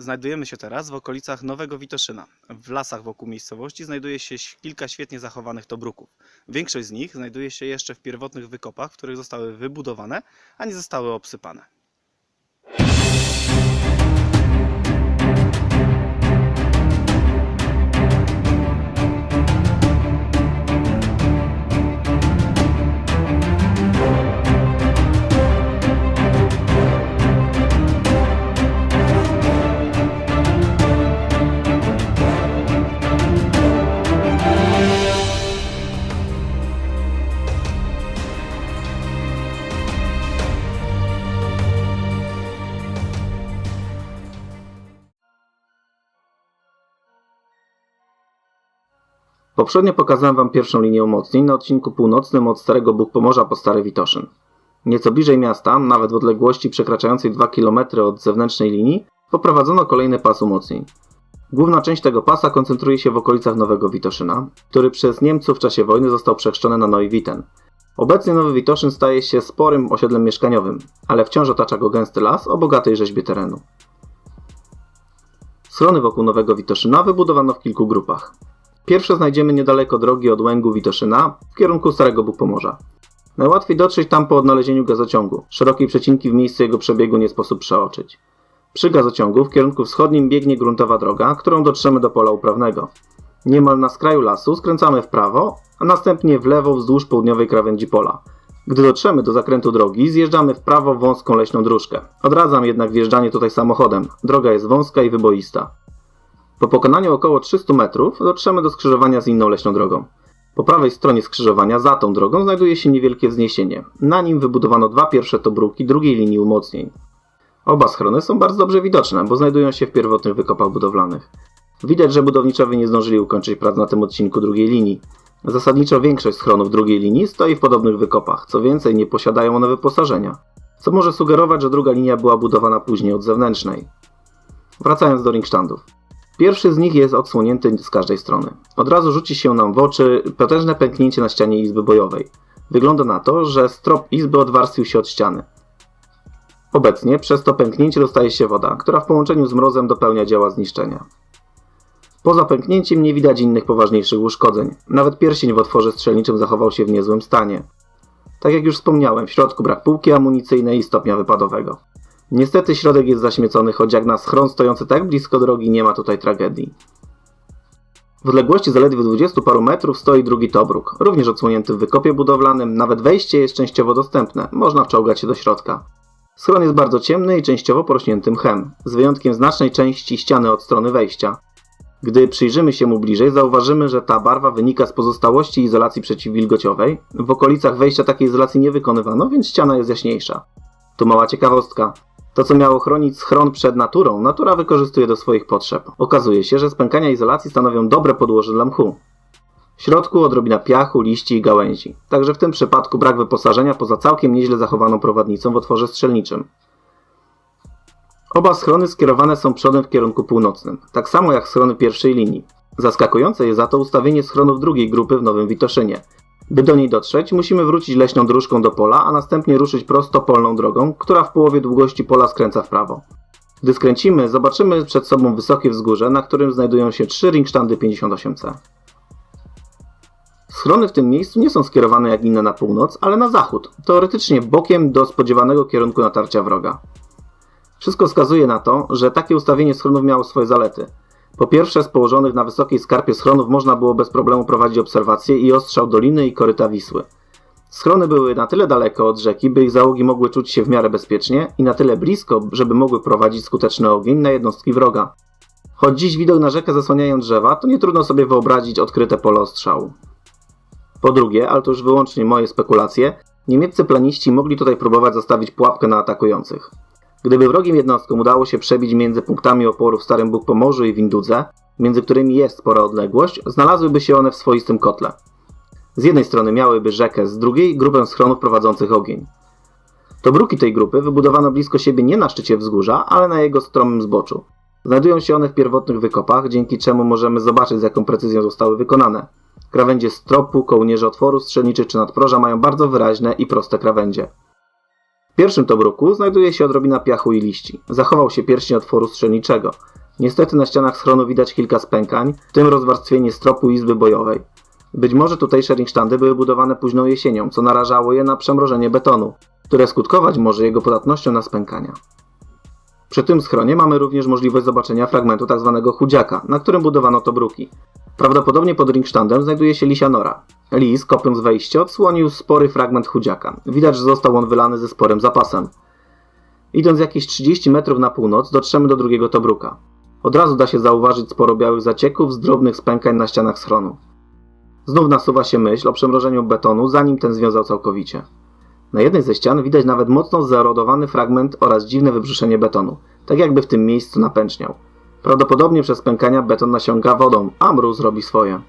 Znajdujemy się teraz w okolicach Nowego Witoszyna. W lasach wokół miejscowości znajduje się kilka świetnie zachowanych tobruków. Większość z nich znajduje się jeszcze w pierwotnych wykopach, w których zostały wybudowane, a nie zostały obsypane. Poprzednio pokazałem Wam pierwszą linię umocnień na odcinku północnym od Starego Bóg Pomorza po Stary Witoszyn. Nieco bliżej miasta, nawet w odległości przekraczającej 2 km od zewnętrznej linii, poprowadzono kolejny pas umocnień. Główna część tego pasa koncentruje się w okolicach Nowego Witoszyna, który przez Niemców w czasie wojny został przechrzczony na Neuwitten. Obecnie Nowy Witoszyn staje się sporym osiedlem mieszkaniowym, ale wciąż otacza go gęsty las o bogatej rzeźbie terenu. Schrony wokół Nowego Witoszyna wybudowano w kilku grupach. Pierwsze znajdziemy niedaleko drogi od Łęgu Witoszyna w kierunku Starego Bóg Pomorza. Najłatwiej dotrzeć tam po odnalezieniu gazociągu. Szerokiej przecinki w miejscu jego przebiegu nie sposób przeoczyć. Przy gazociągu w kierunku wschodnim biegnie gruntowa droga, którą dotrzemy do pola uprawnego. Niemal na skraju lasu skręcamy w prawo, a następnie w lewo wzdłuż południowej krawędzi pola. Gdy dotrzemy do zakrętu drogi, zjeżdżamy w prawo wąską leśną dróżkę. Odradzam jednak wjeżdżanie tutaj samochodem. Droga jest wąska i wyboista. Po pokonaniu około 300 metrów dotrzemy do skrzyżowania z inną leśną drogą. Po prawej stronie skrzyżowania za tą drogą znajduje się niewielkie wzniesienie. Na nim wybudowano dwa pierwsze tobruki drugiej linii umocnień. Oba schrony są bardzo dobrze widoczne, bo znajdują się w pierwotnych wykopach budowlanych. Widać, że budowniczowie nie zdążyli ukończyć prac na tym odcinku drugiej linii. Zasadniczo większość schronów drugiej linii stoi w podobnych wykopach, co więcej nie posiadają one wyposażenia, co może sugerować, że druga linia była budowana później od zewnętrznej. Wracając do ringsztandów. Pierwszy z nich jest odsłonięty z każdej strony. Od razu rzuci się nam w oczy potężne pęknięcie na ścianie izby bojowej. Wygląda na to, że strop izby odwarstwił się od ściany. Obecnie przez to pęknięcie dostaje się woda, która w połączeniu z mrozem dopełnia dzieła zniszczenia. Poza pęknięciem nie widać innych poważniejszych uszkodzeń. Nawet pierścień w otworze strzelniczym zachował się w niezłym stanie. Tak jak już wspomniałem, w środku brak półki amunicyjnej i stopnia wypadowego. Niestety środek jest zaśmiecony, choć jak na schron stojący tak blisko drogi nie ma tutaj tragedii. W odległości zaledwie 20 paru metrów stoi drugi tobruk, również odsłonięty w wykopie budowlanym, nawet wejście jest częściowo dostępne, można wczołgać się do środka. Schron jest bardzo ciemny i częściowo porośnięty mchem, z wyjątkiem znacznej części ściany od strony wejścia. Gdy przyjrzymy się mu bliżej, zauważymy, że ta barwa wynika z pozostałości izolacji przeciwwilgociowej. W okolicach wejścia takiej izolacji nie wykonywano, więc ściana jest jaśniejsza. Tu mała ciekawostka. To, co miało chronić schron przed naturą, natura wykorzystuje do swoich potrzeb. Okazuje się, że spękania izolacji stanowią dobre podłoże dla mchu. W środku odrobina piachu, liści i gałęzi. Także w tym przypadku brak wyposażenia poza całkiem nieźle zachowaną prowadnicą w otworze strzelniczym. Oba schrony skierowane są przodem w kierunku północnym, tak samo jak schrony pierwszej linii. Zaskakujące jest za to ustawienie schronów drugiej grupy w Nowym Witoszynie. By do niej dotrzeć, musimy wrócić leśną dróżką do pola, a następnie ruszyć prosto polną drogą, która w połowie długości pola skręca w prawo. Gdy skręcimy, zobaczymy przed sobą wysokie wzgórze, na którym znajdują się trzy ringsztandy 58C. Schrony w tym miejscu nie są skierowane jak inne na północ, ale na zachód, teoretycznie bokiem do spodziewanego kierunku natarcia wroga. Wszystko wskazuje na to, że takie ustawienie schronów miało swoje zalety. Po pierwsze, z położonych na wysokiej skarpie schronów można było bez problemu prowadzić obserwacje i ostrzał doliny i koryta Wisły. Schrony były na tyle daleko od rzeki, by ich załogi mogły czuć się w miarę bezpiecznie i na tyle blisko, żeby mogły prowadzić skuteczny ogień na jednostki wroga. Choć dziś widok na rzekę zasłaniają drzewa, to nie trudno sobie wyobrazić odkryte pole ostrzału. Po drugie, ale to już wyłącznie moje spekulacje, niemieccy planiści mogli tutaj próbować zastawić pułapkę na atakujących. Gdyby wrogim jednostkom udało się przebić między punktami oporu w Starym Bóg Pomorzu i Windudze, między którymi jest spora odległość, znalazłyby się one w swoistym kotle. Z jednej strony miałyby rzekę, z drugiej grupę schronów prowadzących ogień. Tobruki tej grupy wybudowano blisko siebie nie na szczycie wzgórza, ale na jego stromym zboczu. Znajdują się one w pierwotnych wykopach, dzięki czemu możemy zobaczyć z jaką precyzją zostały wykonane. Krawędzie stropu, kołnierze otworu strzelniczych czy nadproża mają bardzo wyraźne i proste krawędzie. Pierwszym tobruku znajduje się odrobina piachu i liści. Zachował się pierścień otworu strzelniczego. Niestety na ścianach schronu widać kilka spękań, w tym rozwarstwienie stropu izby bojowej. Być może tutejsze ringsztandy były budowane późną jesienią, co narażało je na przemrożenie betonu, które skutkować może jego podatnością na spękania. Przy tym schronie mamy również możliwość zobaczenia fragmentu tzw. chudziaka, na którym budowano tobruki. Prawdopodobnie pod ringsztandem znajduje się lisia nora. Lis, kopiąc wejście, odsłonił spory fragment chudziaka. Widać, że został on wylany ze sporym zapasem. Idąc jakieś 30 metrów na północ, dotrzemy do drugiego tobruka. Od razu da się zauważyć sporo białych zacieków z drobnych spękań na ścianach schronu. Znów nasuwa się myśl o przemrożeniu betonu, zanim ten związał całkowicie. Na jednej ze ścian widać nawet mocno zerodowany fragment oraz dziwne wybrzuszenie betonu, tak jakby w tym miejscu napęczniał. Prawdopodobnie przez pękania beton nasiąga wodą, a mróz robi swoje.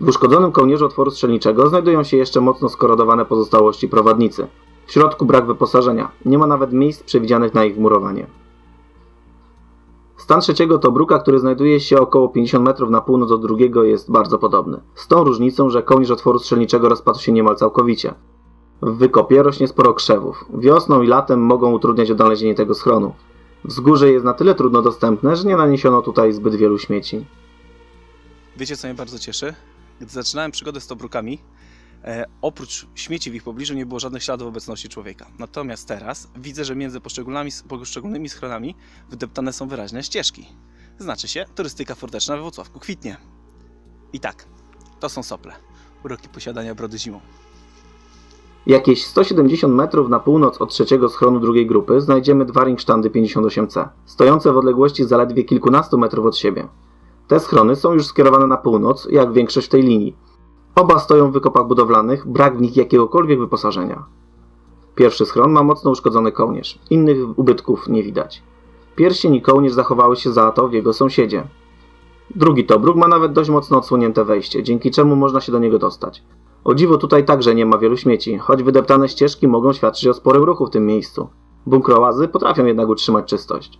W uszkodzonym kołnierzu otworu strzelniczego znajdują się jeszcze mocno skorodowane pozostałości prowadnicy. W środku brak wyposażenia, nie ma nawet miejsc przewidzianych na ich wmurowanie. Stan trzeciego Tobruka, który znajduje się około 50 metrów na północ od drugiego jest bardzo podobny. Z tą różnicą, że kołnierz otworu strzelniczego rozpadł się niemal całkowicie. Wykopie rośnie sporo krzewów. Wiosną i latem mogą utrudniać odnalezienie tego schronu. Wzgórze jest na tyle trudno dostępne, że nie naniesiono tutaj zbyt wielu śmieci. Wiecie, co mnie bardzo cieszy? Gdy zaczynałem przygodę z tobrukami, e, oprócz śmieci w ich pobliżu nie było żadnych śladów obecności człowieka. Natomiast teraz widzę, że między poszczególnymi, poszczególnymi schronami wydeptane są wyraźne ścieżki. Znaczy się, turystyka forteczna we Włocławku kwitnie. I tak, to są sople. Uroki posiadania brody zimą. Jakieś 170 metrów na północ od trzeciego schronu drugiej grupy znajdziemy dwa ringsztandy 58C, stojące w odległości zaledwie kilkunastu metrów od siebie. Te schrony są już skierowane na północ, jak większość tej linii. Oba stoją w wykopach budowlanych, brak w nich jakiegokolwiek wyposażenia. Pierwszy schron ma mocno uszkodzony kołnierz, innych ubytków nie widać. Pierścień i kołnierz zachowały się za to w jego sąsiedzie. Drugi tobruk ma nawet dość mocno odsłonięte wejście, dzięki czemu można się do niego dostać. O dziwo tutaj także nie ma wielu śmieci, choć wydeptane ścieżki mogą świadczyć o sporym ruchu w tym miejscu. Bunkrołazy potrafią jednak utrzymać czystość.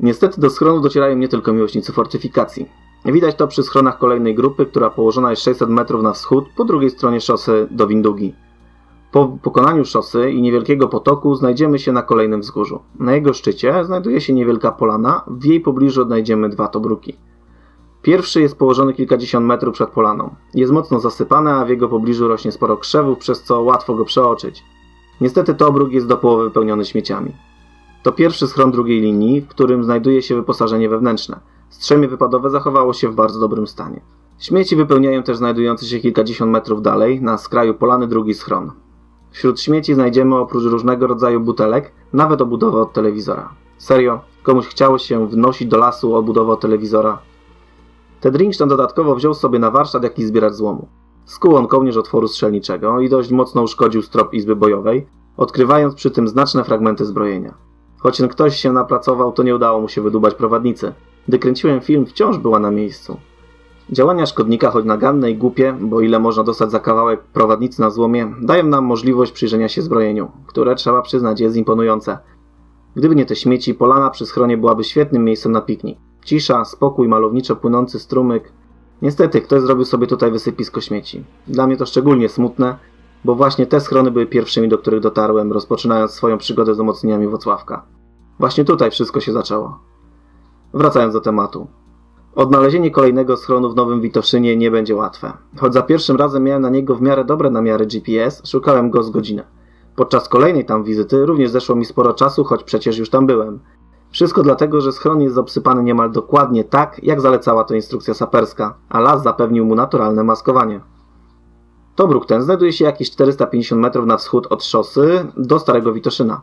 Niestety do schronu docierają nie tylko miłośnicy fortyfikacji. Widać to przy schronach kolejnej grupy, która położona jest 600 metrów na wschód po drugiej stronie szosy do Windugi. Po pokonaniu szosy i niewielkiego potoku znajdziemy się na kolejnym wzgórzu. Na jego szczycie znajduje się niewielka polana, w jej pobliżu odnajdziemy dwa tobruki. Pierwszy jest położony kilkadziesiąt metrów przed polaną. Jest mocno zasypany, a w jego pobliżu rośnie sporo krzewów, przez co łatwo go przeoczyć. Niestety tobruk jest do połowy wypełniony śmieciami. To pierwszy schron drugiej linii, w którym znajduje się wyposażenie wewnętrzne. Strzemię wypadowe zachowało się w bardzo dobrym stanie. Śmieci wypełniają też znajdujący się kilkadziesiąt metrów dalej, na skraju polany drugi schron. Wśród śmieci znajdziemy oprócz różnego rodzaju butelek, nawet obudowę od telewizora. Serio, komuś chciało się wnosić do lasu obudowę od telewizora? Ted Rington dodatkowo wziął sobie na warsztat jakiś zbieracz złomu. Skuł on kołnierz otworu strzelniczego i dość mocno uszkodził strop izby bojowej, odkrywając przy tym znaczne fragmenty zbrojenia. Choć ten ktoś się napracował, to nie udało mu się wydubać prowadnicy. Gdy kręciłem film, wciąż była na miejscu. Działania szkodnika, choć naganne i głupie, bo ile można dostać za kawałek prowadnicy na złomie, dają nam możliwość przyjrzenia się zbrojeniu, które trzeba przyznać jest imponujące. Gdyby nie te śmieci, polana przy schronie byłaby świetnym miejscem na piknik. Cisza, spokój, malowniczo płynący strumyk. Niestety, ktoś zrobił sobie tutaj wysypisko śmieci. Dla mnie to szczególnie smutne, bo właśnie te schrony były pierwszymi, do których dotarłem, rozpoczynając swoją przygodę z umocnieniami Włocławka. Właśnie tutaj wszystko się zaczęło. Wracając do tematu. Odnalezienie kolejnego schronu w Nowym Witoszynie nie będzie łatwe. Choć za pierwszym razem miałem na niego w miarę dobre namiary GPS, szukałem go z godzinę. Podczas kolejnej tam wizyty również zeszło mi sporo czasu, choć przecież już tam byłem. Wszystko dlatego, że schron jest obsypany niemal dokładnie tak, jak zalecała to instrukcja saperska, a las zapewnił mu naturalne maskowanie. Tobruk ten znajduje się jakieś 450 metrów na wschód od szosy do Starego Witoszyna.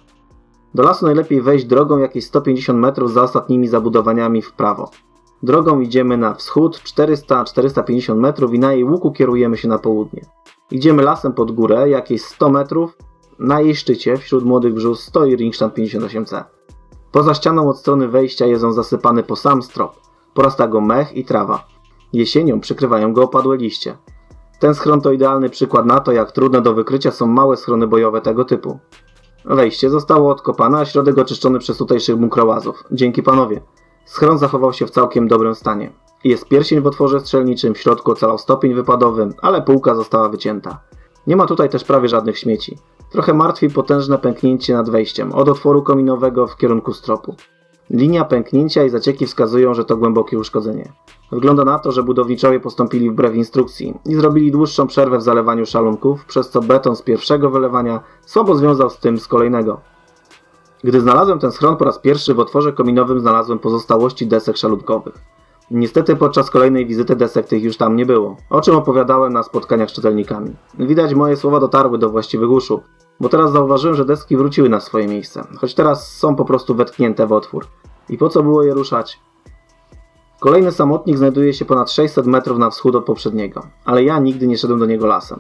Do lasu najlepiej wejść drogą jakieś 150 metrów za ostatnimi zabudowaniami w prawo. Drogą idziemy na wschód 400-450 metrów i na jej łuku kierujemy się na południe. Idziemy lasem pod górę jakieś 100 metrów. Na jej szczycie wśród młodych brzus stoi Ringstand 58C. Poza ścianą od strony wejścia jest on zasypany po sam strop. Porasta go mech i trawa. Jesienią przykrywają go opadłe liście. Ten schron to idealny przykład na to, jak trudne do wykrycia są małe schrony bojowe tego typu. Wejście zostało odkopane, a środek oczyszczony przez tutejszych bunkrołazów. Dzięki panowie. Schron zachował się w całkiem dobrym stanie. Jest pierścień w otworze strzelniczym, w środku ocalał stopień wypadowy, ale półka została wycięta. Nie ma tutaj też prawie żadnych śmieci. Trochę martwi potężne pęknięcie nad wejściem, od otworu kominowego w kierunku stropu. Linia pęknięcia i zacieki wskazują, że to głębokie uszkodzenie. Wygląda na to, że budowniczowie postąpili wbrew instrukcji i zrobili dłuższą przerwę w zalewaniu szalunków, przez co beton z pierwszego wylewania słabo związał z tym z kolejnego. Gdy znalazłem ten schron po raz pierwszy, w otworze kominowym znalazłem pozostałości desek szalunkowych. Niestety podczas kolejnej wizyty desek tych już tam nie było, o czym opowiadałem na spotkaniach z czytelnikami. Widać moje słowa dotarły do właściwych uszu, bo teraz zauważyłem, że deski wróciły na swoje miejsce, choć teraz są po prostu wetknięte w otwór. I po co było je ruszać? Kolejny samotnik znajduje się ponad 600 metrów na wschód od poprzedniego, ale ja nigdy nie szedłem do niego lasem.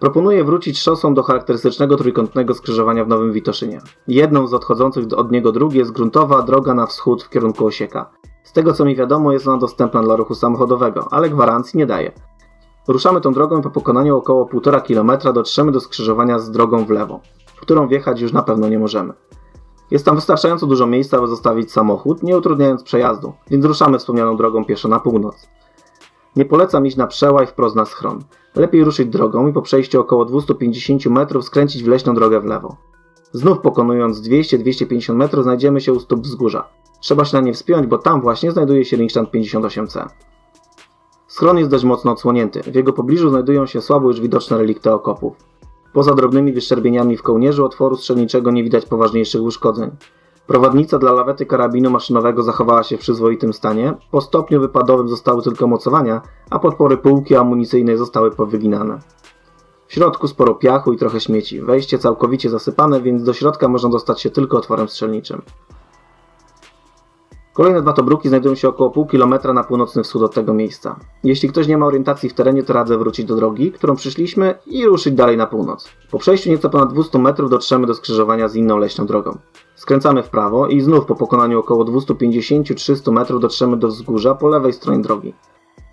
Proponuję wrócić szosą do charakterystycznego trójkątnego skrzyżowania w Nowym Witoszynie. Jedną z odchodzących od niego dróg jest gruntowa droga na wschód w kierunku Osieka. Z tego co mi wiadomo jest ona dostępna dla ruchu samochodowego, ale gwarancji nie daje. Ruszamy tą drogą i po pokonaniu około 1,5 km dotrzemy do skrzyżowania z drogą w lewo, w którą wjechać już na pewno nie możemy. Jest tam wystarczająco dużo miejsca, by zostawić samochód, nie utrudniając przejazdu, więc ruszamy wspomnianą drogą pieszo na północ. Nie polecam iść na przełaj wprost na schron. Lepiej ruszyć drogą i po przejściu około 250 metrów skręcić w leśną drogę w lewo. Znów pokonując 200-250 metrów znajdziemy się u stóp wzgórza. Trzeba się na nie wspiąć, bo tam właśnie znajduje się Ringstand 58C. Schron jest dość mocno odsłonięty. W jego pobliżu znajdują się słabo już widoczne relikty okopów. Poza drobnymi wyszczerbieniami w kołnierzu otworu strzelniczego nie widać poważniejszych uszkodzeń. Prowadnica dla lawety karabinu maszynowego zachowała się w przyzwoitym stanie, po stopniu wypadowym zostały tylko mocowania, a podpory półki amunicyjnej zostały powyginane. W środku sporo piachu i trochę śmieci, wejście całkowicie zasypane, więc do środka można dostać się tylko otworem strzelniczym. Kolejne dwa tobruki znajdują się około pół kilometra na północny wschód od tego miejsca. Jeśli ktoś nie ma orientacji w terenie, to radzę wrócić do drogi, którą przyszliśmy i ruszyć dalej na północ. Po przejściu nieco ponad 200 metrów dotrzemy do skrzyżowania z inną leśną drogą. Skręcamy w prawo i znów po pokonaniu około 250-300 metrów dotrzemy do wzgórza po lewej stronie drogi.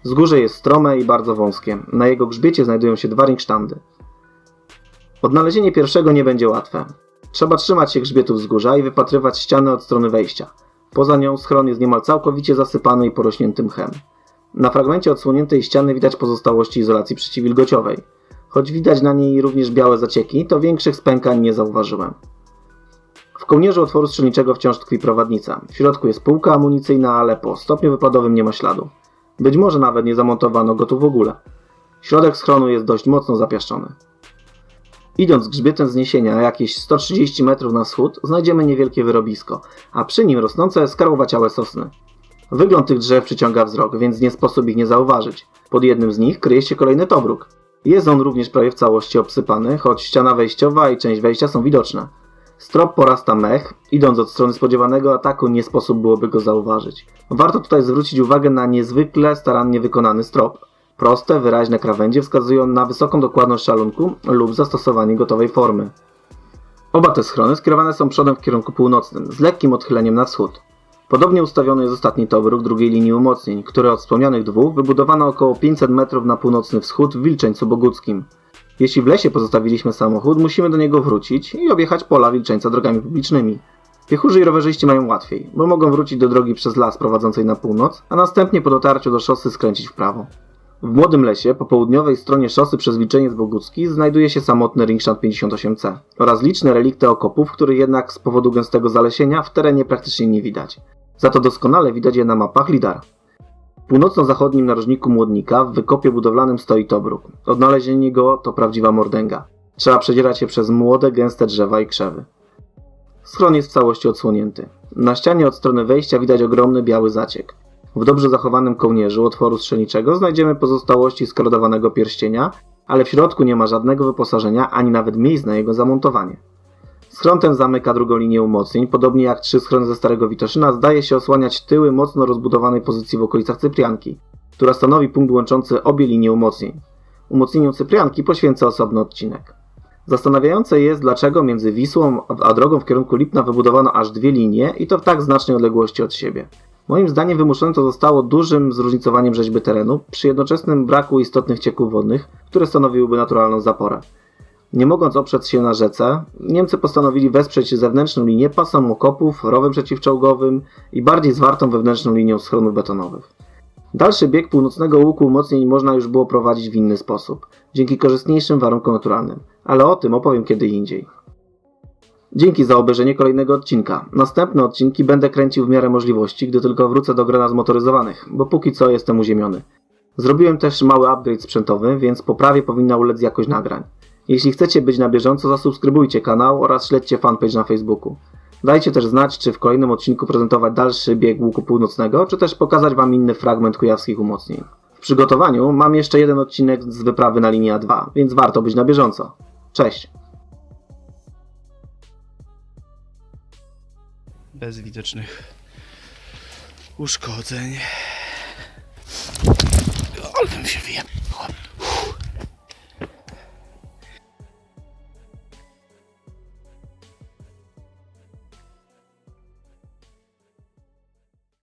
Wzgórze jest strome i bardzo wąskie. Na jego grzbiecie znajdują się dwa ringsztandy. Odnalezienie pierwszego nie będzie łatwe. Trzeba trzymać się grzbietu wzgórza i wypatrywać ściany od strony wejścia. Poza nią schron jest niemal całkowicie zasypany i porośnięty mchem. Na fragmencie odsłoniętej ściany widać pozostałości izolacji przeciwwilgociowej. Choć widać na niej również białe zacieki, to większych spękań nie zauważyłem. W kołnierzu otworu strzelniczego wciąż tkwi prowadnica. W środku jest półka amunicyjna, ale po stopniu wypadowym nie ma śladu. Być może nawet nie zamontowano go tu w ogóle. Środek schronu jest dość mocno zapiaszczony. Idąc grzbietem wzniesienia jakieś 130 metrów na wschód, znajdziemy niewielkie wyrobisko, a przy nim rosnące skarłowaciałe sosny. Wygląd tych drzew przyciąga wzrok, więc nie sposób ich nie zauważyć. Pod jednym z nich kryje się kolejny tobruk. Jest on również prawie w całości obsypany, choć ściana wejściowa i część wejścia są widoczne. Strop porasta mech, idąc od strony spodziewanego ataku nie sposób byłoby go zauważyć. Warto tutaj zwrócić uwagę na niezwykle starannie wykonany strop. Proste, wyraźne krawędzie wskazują na wysoką dokładność szalunku lub zastosowanie gotowej formy. Oba te schrony skierowane są przodem w kierunku północnym, z lekkim odchyleniem na wschód. Podobnie ustawiony jest ostatni tobruk drugiej linii umocnień, które od wspomnianych dwóch wybudowano około 500 metrów na północny wschód w Wilczeńcu Boguckim. Jeśli w lesie pozostawiliśmy samochód, musimy do niego wrócić i objechać pola Wilczeńca drogami publicznymi. Piechurzy i rowerzyści mają łatwiej, bo mogą wrócić do drogi przez las prowadzącej na północ, a następnie po dotarciu do szosy skręcić w prawo. W Młodym Lesie, po południowej stronie szosy przez Wilczeniec Bogucki, znajduje się samotny Ringstand 58C oraz liczne relikty okopów, których jednak z powodu gęstego zalesienia w terenie praktycznie nie widać. Za to doskonale widać je na mapach LIDAR. W północno-zachodnim narożniku Młodnika w wykopie budowlanym stoi tobruk. Odnalezienie go to prawdziwa mordęga. Trzeba przedzierać się przez młode, gęste drzewa i krzewy. Schron jest w całości odsłonięty. Na ścianie od strony wejścia widać ogromny biały zaciek. W dobrze zachowanym kołnierzu otworu strzelniczego znajdziemy pozostałości skorodowanego pierścienia, ale w środku nie ma żadnego wyposażenia ani nawet miejsc na jego zamontowanie. Schron ten zamyka drugą linię umocnień, podobnie jak trzy schrony ze Starego Witoszyna zdaje się osłaniać tyły mocno rozbudowanej pozycji w okolicach Cyprianki, która stanowi punkt łączący obie linie umocnień. Umocnieniu Cyprianki poświęcę osobny odcinek. Zastanawiające jest, dlaczego między Wisłą a drogą w kierunku Lipna wybudowano aż dwie linie i to w tak znacznej odległości od siebie. Moim zdaniem wymuszone to zostało dużym zróżnicowaniem rzeźby terenu, przy jednoczesnym braku istotnych cieków wodnych, które stanowiłyby naturalną zaporę. Nie mogąc oprzeć się na rzece, Niemcy postanowili wesprzeć zewnętrzną linię pasem okopów, rowem przeciwczołgowym i bardziej zwartą wewnętrzną linią schronów betonowych. Dalszy bieg północnego łuku umocnień można już było prowadzić w inny sposób, dzięki korzystniejszym warunkom naturalnym, ale o tym opowiem kiedy indziej. Dzięki za obejrzenie kolejnego odcinka. Następne odcinki będę kręcił w miarę możliwości, gdy tylko wrócę do grona zmotoryzowanych, bo póki co jestem uziemiony. Zrobiłem też mały upgrade sprzętowy, więc poprawie powinna ulec jakość nagrań. Jeśli chcecie być na bieżąco, zasubskrybujcie kanał oraz śledźcie fanpage na Facebooku. Dajcie też znać, czy w kolejnym odcinku prezentować dalszy bieg łuku północnego, czy też pokazać Wam inny fragment kujawskich umocnień. W przygotowaniu mam jeszcze jeden odcinek z wyprawy na linię A2, więc warto być na bieżąco. Cześć! Bez widocznych uszkodzeń. Ale bym się wyjebał.